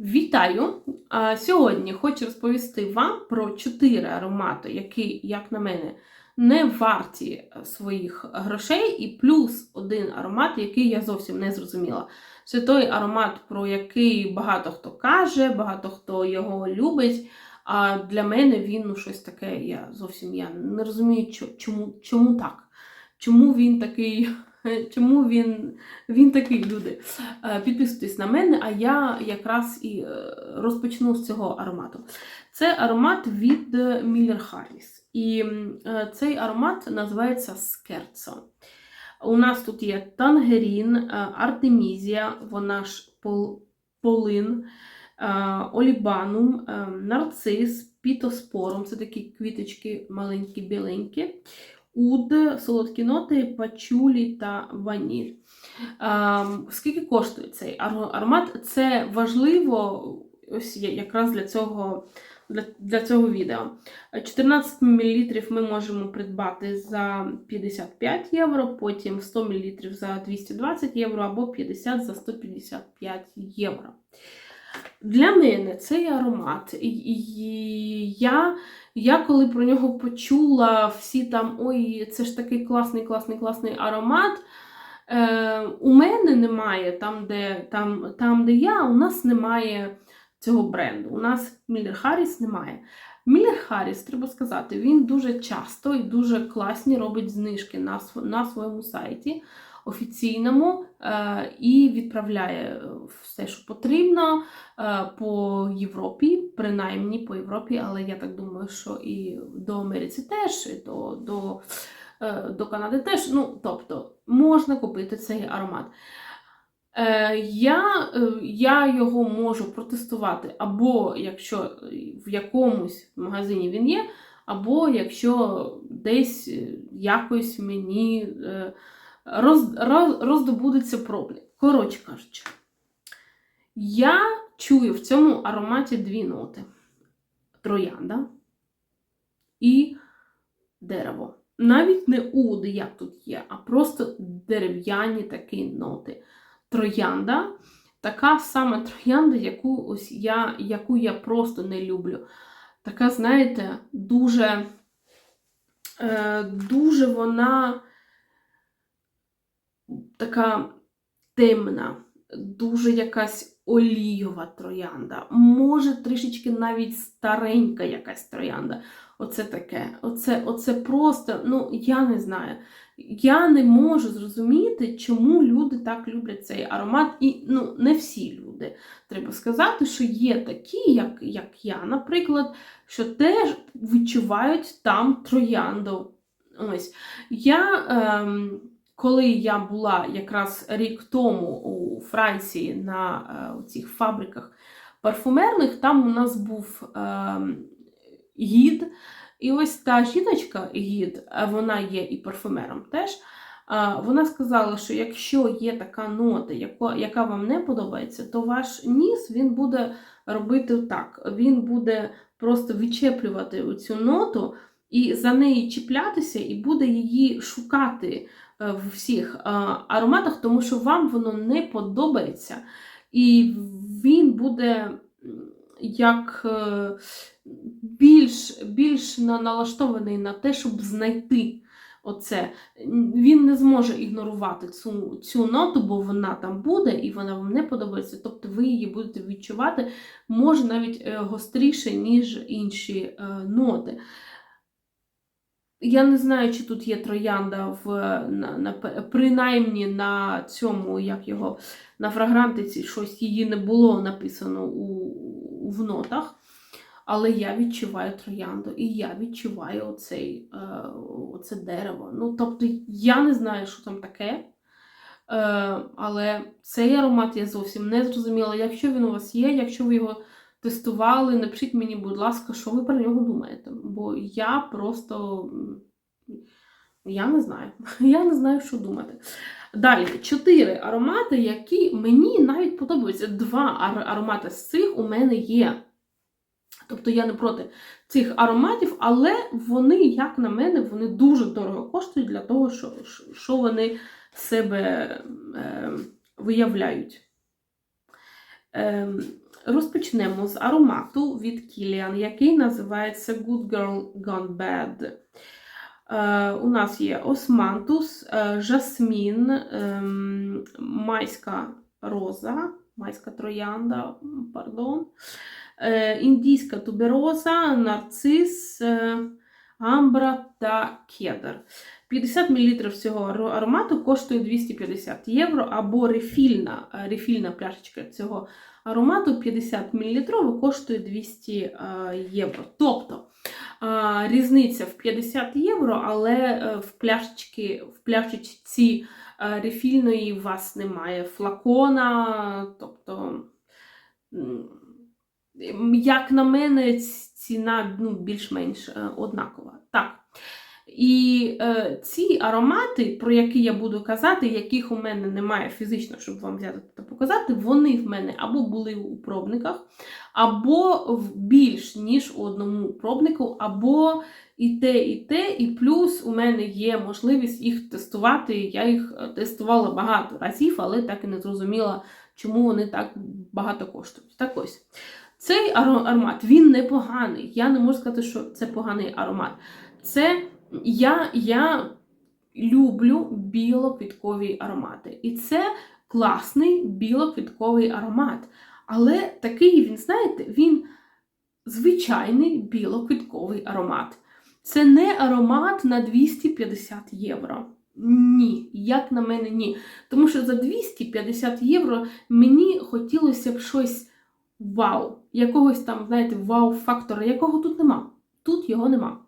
Вітаю! Сьогодні хочу розповісти вам про чотири аромати, які, як на мене, не варті е, своїх грошей, і плюс один аромат, який я зовсім не зрозуміла. Це той аромат, про який багато хто каже, багато хто його любить. А для мене він ну, щось таке, я зовсім я не розумію, чому, чому так. Чому він такий, чому він, він такий, люди. Е, Підписуйтесь на мене, а я якраз і е, розпочну з цього аромату. Це аромат від Miller Harris. І е, цей аромат називається Скерцо. У нас тут є тангерін, е, артемізія, вона ж пол, полин, е, олібанум, е, нарцис, пітоспорум це такі квіточки маленькі, біленькі, уд, солодкі ноти, пачулі та ваніль. Скільки коштує цей аромат? Це важливо ось якраз для цього, для, для цього відео. 14 мл ми можемо придбати за 55 євро, потім 100 мл за 220 євро або 50 за 155 євро. Для мене цей аромат, і я, я коли про нього почула, всі там, ой, це ж такий класний, класний, класний аромат. Е, у мене немає там, де, там, там, де я, у нас немає цього бренду. У нас Miller Harris немає. Miller Harris, треба сказати, він дуже часто і дуже класні робить знижки на, на своєму сайті офіційному е, і відправляє все, що потрібно е, по Європі, принаймні по Європі, але я так думаю, що і до Америці теж, і до, до, е, до Канади теж. Ну, тобто, можна купити цей аромат. Е, я, е, я його можу протестувати, або якщо в якомусь магазині він є, або якщо десь е, якось мені е, роз, роз, роздобудеться проблем. Коротше кажучи, я чую в цьому ароматі дві ноти: троянда і дерево. Навіть не уд, як тут є, а просто дерев'яні такі ноти. Троянда, така сама троянда, яку ось я, яку я просто не люблю. Така, знаєте, дуже, е, дуже вона така темна, дуже якась олійова троянда. Може, трішечки навіть старенька якась троянда. Оце таке. Оце, оце просто, ну, я не знаю. Я не можу зрозуміти, чому люди так люблять цей аромат. І ну, не всі люди. Треба сказати, що є такі, як, як я, наприклад, що теж відчувають там троянду. Ось. Я, ем, коли я була якраз рік тому у Франції на е, цих фабриках парфумерних, там у нас був ем, гід. І ось та жіночка, гід, вона є і парфумером теж. Вона сказала, що якщо є така нота, яка вам не подобається, то ваш ніс він буде робити так. Він буде просто відчеплювати цю ноту і за неї чіплятися, і буде її шукати е, в всіх е, ароматах, тому що вам воно не подобається. І він буде як е, більш, більш налаштований на те, щоб знайти оце. Він не зможе ігнорувати цю, цю ноту, бо вона там буде і вона вам не подобається. Тобто ви її будете відчувати, може навіть гостріше, ніж інші ноти. Я не знаю, чи тут є троянда в на, на, принаймні на цьому, як його, на фрагрантиці щось її не було написано у, в нотах. Але я відчуваю троянду, і я відчуваю оцей, е, оце дерево. Ну, тобто, я не знаю, що там таке. Е, але цей аромат я зовсім не зрозуміла. Якщо він у вас є, якщо ви його тестували, напишіть мені, будь ласка, що ви про нього думаєте. Бо я просто я не знаю. Я не знаю, що думати. Далі, чотири аромати, які мені навіть подобаються. Два ар- аромати з цих у мене є. Тобто я не проти цих ароматів, але вони, як на мене, вони дуже дорого коштують для того, що, що вони себе е, виявляють. Ем, Розпочнемо з аромату від Kilian, який називається Good Girl Gone Bad. Е, у нас є османтус, е, жасмін, ем, майська роза, майська троянда, пардон, е, індійська тубероза, нарцис, амбра та кедр. 50 мл цього аромату коштує 250 євро, або рефільна, е, рефільна пляшечка цього аромату 50 мл коштує 200 е, євро. Тобто різниця в 50 євро, але е, в пляшечки, в пляшечці е, рефільної у вас немає флакона. Тобто, як на мене, ціна ну, більш-менш е, однакова. Так. І е, ці аромати, про які я буду казати, яких у мене немає фізично, щоб вам взяти та показати, вони в мене або були у пробниках, або в більш ніж у одному пробнику, або і те, і те, і плюс у мене є можливість їх тестувати. Я їх е, тестувала багато разів, але так і не зрозуміла, чому вони так багато коштують. Так ось. Цей аромат він непоганий. Я не можу сказати, що це поганий аромат. Це я, я люблю білоквіткові аромати. І це класний білоквітковий аромат. Але такий він, знаєте, він звичайний білоквітковий аромат. Це не аромат на 250 євро. Ні, як на мене, ні. Тому що за 250 євро мені хотілося б щось вау, якогось там, знаєте, вау-фактора, якого тут нема. Тут його нема.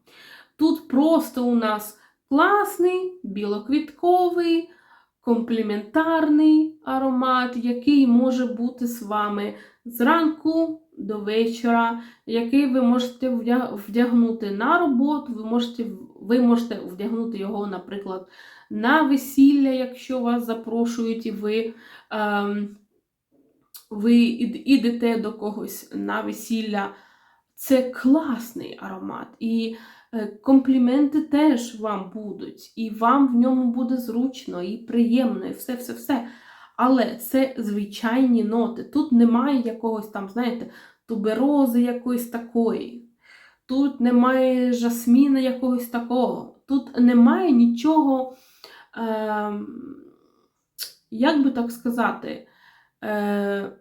Тут просто у нас класний, білоквітковий, компліментарний аромат, який може бути з вами зранку до вечора, який ви можете вдягнути на роботу, ви можете, ви можете вдягнути його, наприклад, на весілля, якщо вас запрошують, і ви, ем, ви ід- ідете до когось на весілля. Це класний аромат. І компліменти теж вам будуть, і вам в ньому буде зручно і приємно, і все-все-все. Але це звичайні ноти. Тут немає якогось там, знаєте, туберози якоїсь такої. Тут немає жасміна якогось такого. Тут немає нічого, е, як би так сказати, е,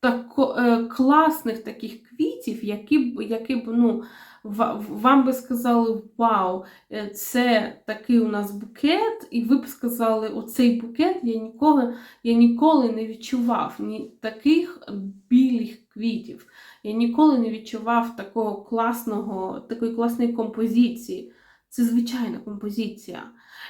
тако, е, класних таких квітів, які б, які б ну, вам би сказали, вау, е, це такий у нас букет, і ви б сказали, оцей букет я ніколи, я ніколи не відчував ні таких білих квітів. Я ніколи не відчував такого класного, такої класної композиції. Це звичайна композиція.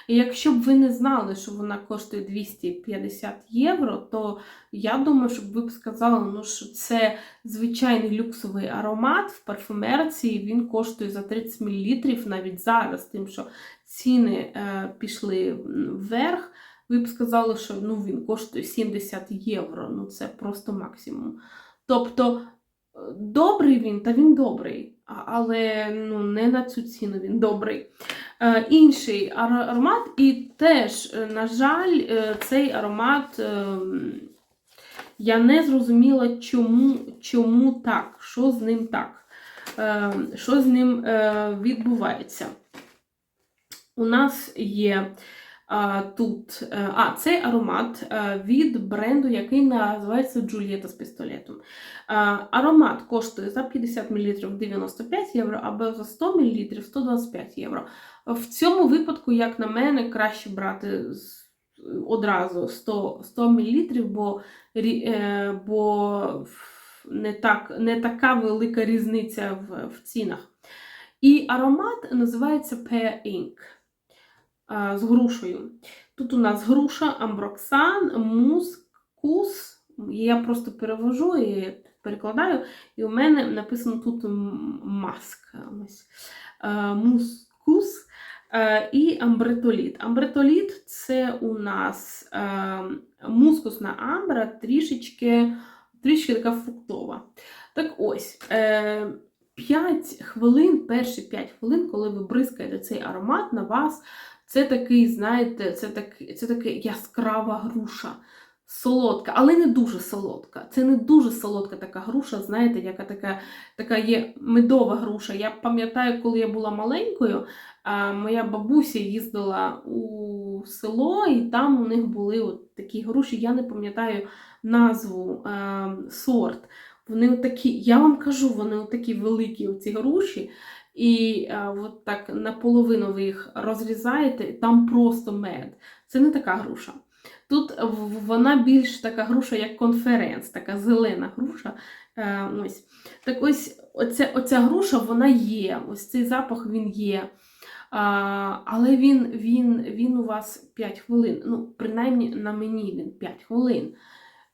І якщо б ви не знали, що вона коштує 250 євро, то я думаю, щоб ви б сказали, ну, що це звичайний люксовий аромат в парфумерці, він коштує за 30 мл навіть зараз, тим, що ціни е, пішли вверх. Ви б сказали, що ну, він коштує 70 євро. Ну це просто максимум. Тобто, е, добрий він, та він добрий, але ну, не на цю ціну він добрий. Е, інший аромат, і теж, е, на жаль, е, цей аромат. я не зрозуміла, чому, чому так, що з ним так, що з ним відбувається. У нас є е, тут а, цей аромат від бренду, який називається Джульєта з пістолетом. Е, аромат коштує за 50 мл 95 євро, або за 100 мл 125 євро. В цьому випадку, як на мене, краще брати одразу 100, 100 мл, бо е, бо не, так, не така велика різниця в, в цінах. І аромат називається Pear Ink з грушею. Тут у нас груша, амброксан, мускус. Я просто перевожу і перекладаю, і у мене написано тут маск. Е, Мускус і амбретоліт. Амбретоліт це у нас е, мускусна амбра, трішечки, трішки така фруктова. Так ось, е, 5 хвилин, перші 5 хвилин, коли ви бризкаєте цей аромат на вас, це такий, знаєте, це, так, це така яскрава груша. Солодка, але не дуже солодка. Це не дуже солодка така груша, знаєте, яка така, така є медова груша. Я пам'ятаю, коли я була маленькою, моя бабуся їздила у село, і там у них були от такі груші. Я не пам'ятаю назву е, сорт. Вони такі, я вам кажу, вони такі великі оці груші. І е, от так наполовину ви їх розрізаєте, там просто мед. Це не така груша. Тут вона більш така груша, як конференц, така зелена груша. Е, ось. Так ось оця, оця груша вона є. Ось цей запах він є. А, але він, він, він у вас 5 хвилин. Ну, принаймні на мені він 5 хвилин.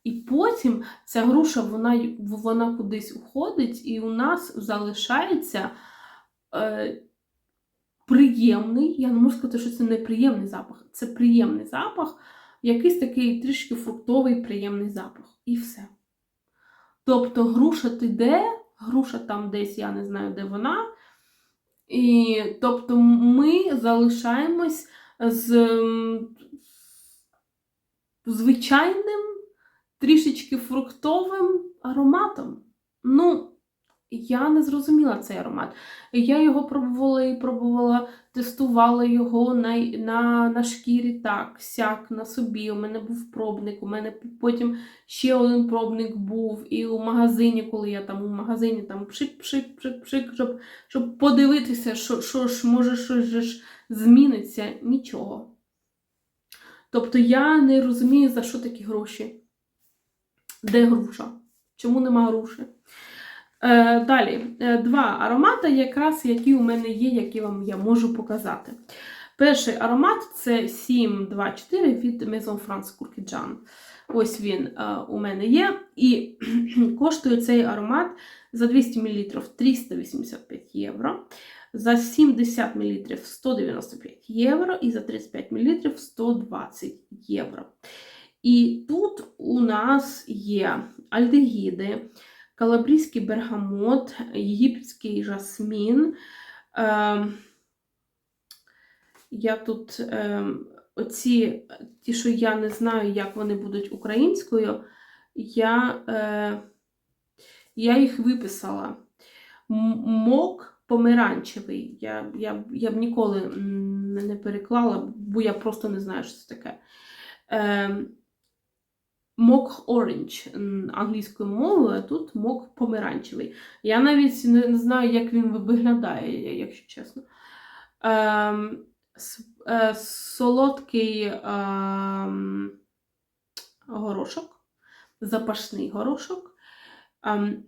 І потім ця груша вона, вона кудись уходить, і у нас залишається е, приємний, я не можу сказати, що це неприємний запах. Це приємний запах, якийсь такий трішки фруктовий приємний запах. І все. Тобто груша ти де, груша там десь, я не знаю, де вона. І тобто ми залишаємось з звичайним, трішечки фруктовим ароматом. Ну, я не зрозуміла цей аромат. Я його пробувала і пробувала, тестувала його на, на, на шкірі так, сяк, на собі. У мене був пробник, у мене потім ще один пробник був, і у магазині, коли я там у магазині там пшик-пшик-пшик-пшик, щоб, щоб подивитися, що, що ж, може, щось ж зміниться, нічого. Тобто я не розумію, за що такі гроші. Де груша? Чому нема груші? Е, далі, е, два аромати, якраз які у мене є, які вам я можу показати. Перший аромат це 724 від Maison France Courtijan. Ось він е, у мене є. І коштує цей аромат за 200 мл 385 євро, за 70 мл 195 євро і за 35 мл 120 євро. І тут у нас є альдегіди, калабрійський бергамот, єгипетський жасмін. Е, я тут е, оці, ті, що я не знаю, як вони будуть українською, я, е, я їх виписала. Мок помаранчевий. Я, я, я б ніколи не переклала, бо я просто не знаю, що це таке. Е, Мок оранж англійською мовою, а тут мок помаранчевий. Я навіть не, знаю, як він виглядає, якщо чесно. Ем, е, солодкий ем, горошок, запашний горошок, ем,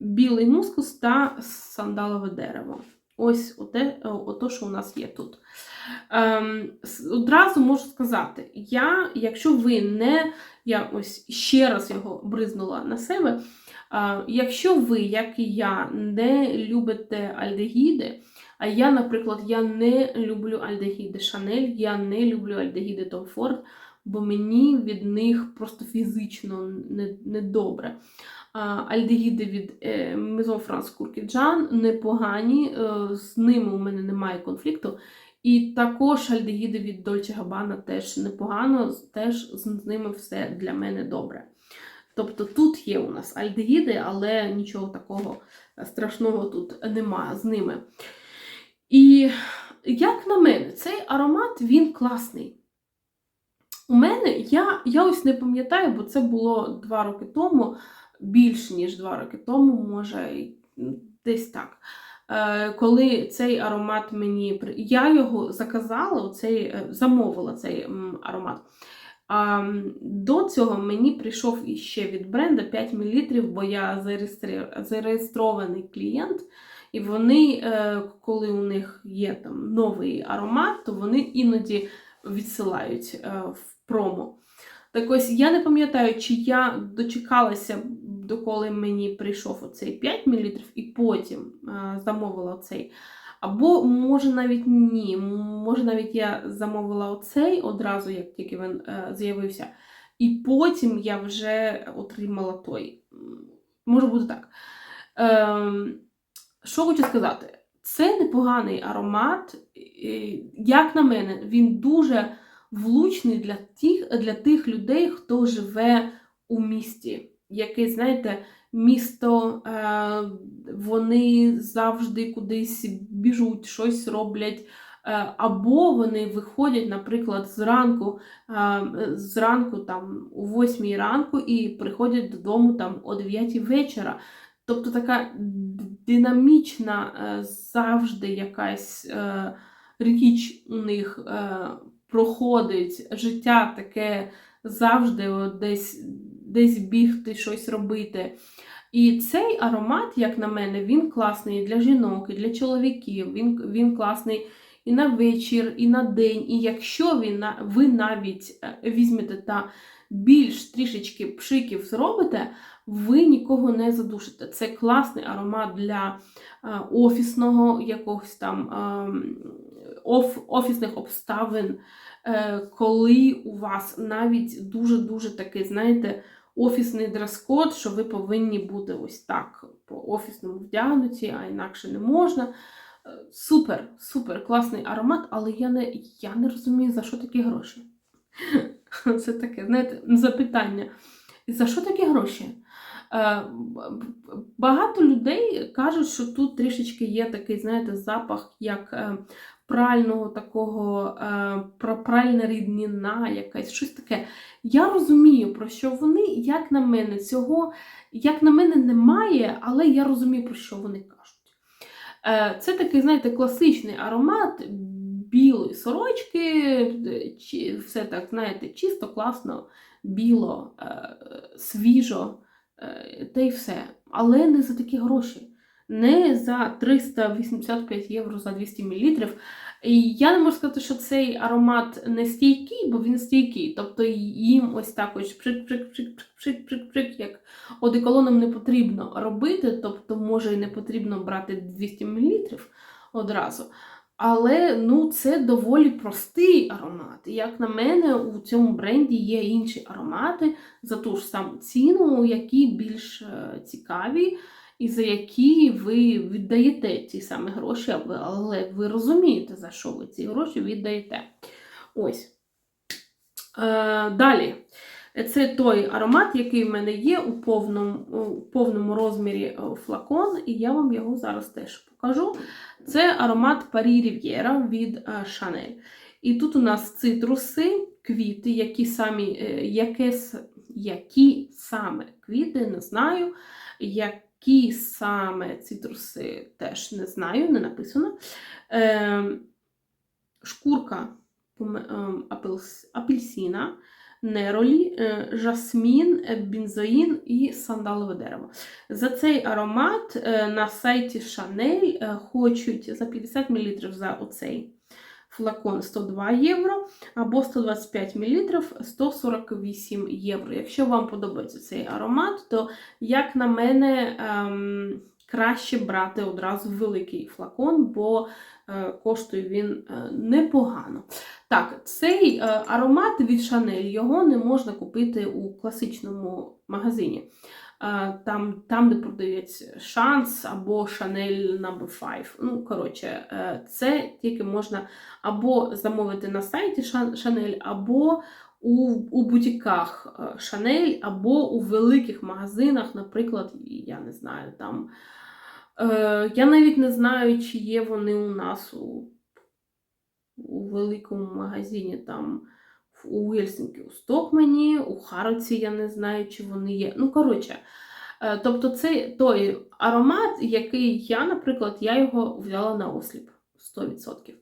білий мускус та сандалове дерево. Ось оте, ото, що у нас є тут. Ем, одразу можу сказати, я, якщо ви не я ось ще раз його бризнула на себе. Якщо ви, як і я, не любите альдегіди, а я, наприклад, я не люблю альдегіди Шанель, я не люблю альдегіди Том Форд, бо мені від них просто фізично недобре. Альдегіди від е, Maison France Courtijan непогані, е, з ними у мене немає конфлікту. І також альдегіди від Dolce Gabbana теж непогано, теж з ними все для мене добре. Тобто тут є у нас альдегіди, але нічого такого страшного тут немає з ними. І як на мене, цей аромат він класний. У мене, я, я ось не пам'ятаю, бо це було два роки тому, більш ніж два роки тому, може, десь так. Е, Коли цей аромат мені я його заказала, оцей, е, замовила цей аромат. А до цього мені прийшов іще від бренда 5 мл, бо я зареєстрований клієнт, і вони, е, коли у них є там новий аромат, то вони іноді відсилають в промо. Так ось я не пам'ятаю, чи я дочекалася, доколи мені прийшов оцей 5 мл, і потім е, замовила оцей. Або, може, навіть ні. Може, навіть я замовила оцей одразу, як тільки він е, з'явився. І потім я вже отримала той. Може бути так. Ем, що хочу сказати? Це непоганий аромат. Як на мене, він дуже влучний для тих, для тих людей, хто живе у місті. Яке, знаєте, місто, е, вони завжди кудись біжуть, щось роблять. Е, Або вони виходять, наприклад, зранку, е, зранку там, о 8 ранку і приходять додому там, о 9 вечора. Тобто така динамічна завжди якась річ у них проходить, життя таке завжди десь, десь бігти, щось робити. І цей аромат, як на мене, він класний для жінок, і для чоловіків, він, він класний і на вечір, і на день. І якщо ви, ви навіть е, візьмете та більш трішечки пшиків зробите, ви нікого не задушите. Це класний аромат для е, офісного якогось там ем, оф, офісних обставин, е, коли у вас навіть дуже-дуже такий, знаєте, офісний дрес-код, що ви повинні бути ось так по офісному вдягнуті, а інакше не можна. Е, Супер, супер, класний аромат, але я не, я не розумію, за що такі гроші. Це таке, знаєте, запитання. За що такі гроші? Е, Багато людей кажуть, що тут трішечки є такий, знаєте, запах як е, прального такого, е, пра- пральна рідніна, якась щось таке. Я розумію, про що вони, як на мене, цього, як на мене, немає, але я розумію, про що вони кажуть. Е, Це такий, знаєте, класичний аромат білої сорочки, чи- все так, знаєте, чисто, класно, біло, е, свіжо, та й все. Але не за такі гроші. Не за 385 євро за 200 мл. І я не можу сказати, що цей аромат не стійкий, бо він стійкий. Тобто їм ось так ось пшик-пшик-пшик-пшик-пшик-пшик, як одеколоном не потрібно робити, тобто може і не потрібно брати 200 мл одразу. Але ну, це доволі простий аромат. Як на мене, у цьому бренді є інші аромати за ту ж саму ціну, які більш е, цікаві, і за які ви віддаєте ті самі гроші, але- ви розумієте, за що ви ці гроші віддаєте. Ось. Е, далі. Це той аромат, який в мене є у повному, у повному розмірі е, флакон, і я вам його зараз теж покажу. Це аромат Парі Рів'єра від е, Chanel. І тут у нас цитруси, квіти, які самі, е, яке, які саме квіти, не знаю. Які саме цитруси теж не знаю, не написано. Е, шкурка ем, апельс- апельсина, неролі, е, жасмін, бензоїн і сандалове дерево. За цей аромат е, на сайті Chanel е, хочуть за 50 мл за оцей флакон 102 євро, або 125 мл 148 євро. Якщо вам подобається цей аромат, то, як на мене, ем, краще брати одразу великий флакон, бо е, коштує він е, непогано. Так, цей е, аромат від Chanel, його не можна купити у класичному магазині. Там, там де продають шанс або Chanel No. 5. Ну, коротше, е, це тільки можна або замовити на сайті Шан- Chanel, або у, у бутіках е, Chanel, або у великих магазинах, наприклад, я не знаю, там. Е, я навіть не знаю, чи є вони у нас у, у великому магазині там у Гельсінкі, у Стокмані, у Хароці, я не знаю, чи вони є. Ну, коротше, е, тобто це той аромат, який я, наприклад, я його взяла на осліп 100%.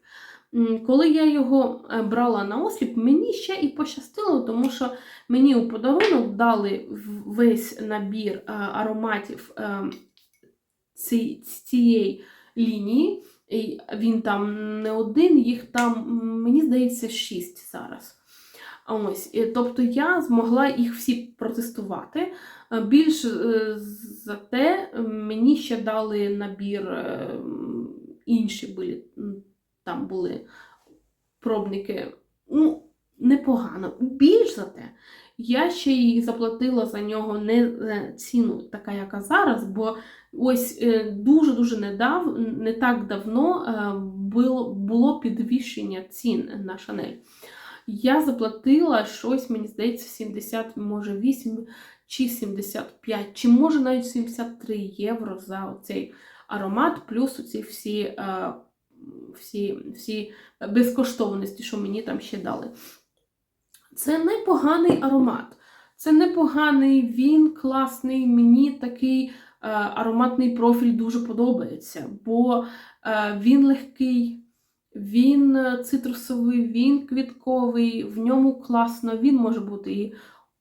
Коли я його е, брала на осліп, мені ще і пощастило, тому що мені у подарунок дали весь набір е, ароматів цієї лінії. Він там не один, їх там, мені здається, шість зараз. Ось, тобто я змогла їх всі протестувати. Е, Більш е, за те, мені ще дали набір е, інші були, там були пробники. Ну, непогано. Більш за те, я ще й заплатила за нього не ціну, така, яка зараз, бо ось дуже-дуже недав, не так давно було підвищення цін на Шанель. Я заплатила щось, мені здається, 70, може 8 чи 75, чи може навіть 73 євро за цей аромат, плюс оці всі, е, всі, всі безкоштовності, що мені там ще дали. Це непоганий аромат. Це непоганий, він класний. Мені такий е, ароматний профіль дуже подобається, бо е, він легкий, він е, цитрусовий, він квітковий, в ньому класно, він може бути і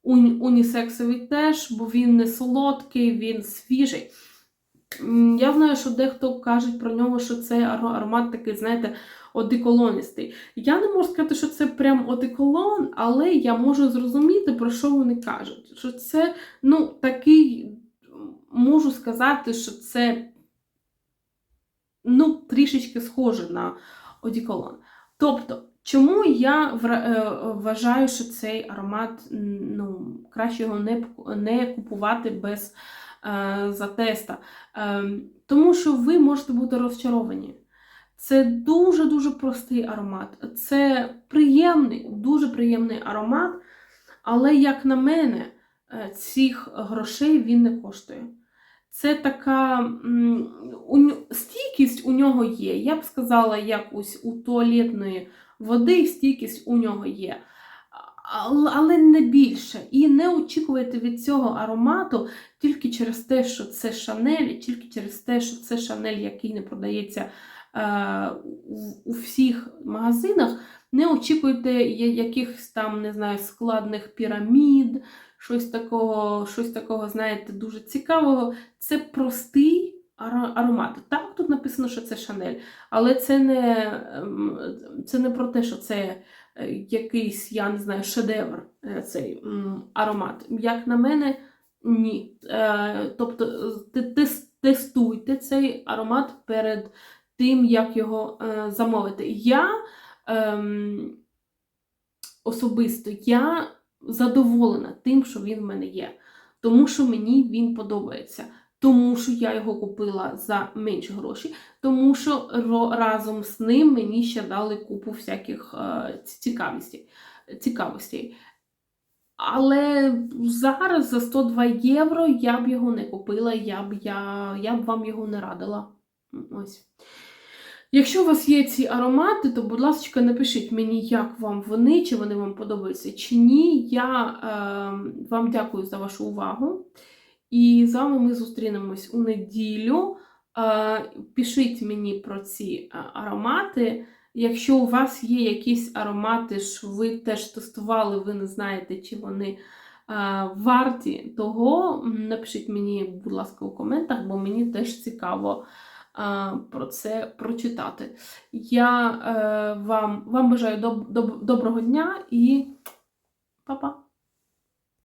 унісексовий теж, бо він не солодкий, він свіжий. Я знаю, що дехто каже про нього, що це аромат такий, знаєте, одеколоністий. Я не можу сказати, що це прям одеколон, але я можу зрозуміти, про що вони кажуть. Що це, ну, такий, можу сказати, що це ну, трішечки схоже на одеколон. Тобто, чому я е, вважаю, що цей аромат ну, краще його не, не купувати без е, затеста? Ем, тому що ви можете бути розчаровані. Це дуже-дуже простий аромат. Це приємний, дуже приємний аромат, але, як на мене, е, цих грошей він не коштує. Це така у, стійкість у нього є. Я б сказала, якось у туалетної води стійкість у нього є. Але, не більше. І не очікуйте від цього аромату тільки через те, що це Шанель, тільки через те, що це Шанель, який не продається е, у всіх магазинах. Не очікуйте якихось там, не знаю, складних пірамід, щось такого, щось такого, знаєте, дуже цікавого. Це простий аромат. Так, тут написано, що це Шанель, але це не, ем, це не про те, що це е, якийсь, я не знаю, шедевр е, цей аромат. Як на мене, ні. Е, Тобто тестуйте цей аромат перед тим, як його замовити. Я ем, особисто я задоволена тим, що він в мене є. Тому що мені він подобається. Тому що я його купила за менші гроші, тому що разом з ним мені ще дали купу всяких е, цікавостей. цікавостей. Але зараз за 102 євро я б його не купила, я б, я, я б вам його не радила. Ось. Якщо у вас є ці аромати, то, будь ласка, напишіть мені, як вам вони, чи вони вам подобаються, чи ні. Я е, вам дякую за вашу увагу. І з вами ми зустрінемось у неділю. Е, пишіть мені про ці е, аромати. Якщо у вас є якісь аромати, що ви теж тестували, ви не знаєте, чи вони е, варті того, напишіть мені, будь ласка, у коментах, бо мені теж цікаво про це прочитати. Я е, вам, вам бажаю доб- доб- доброго дня і па-па!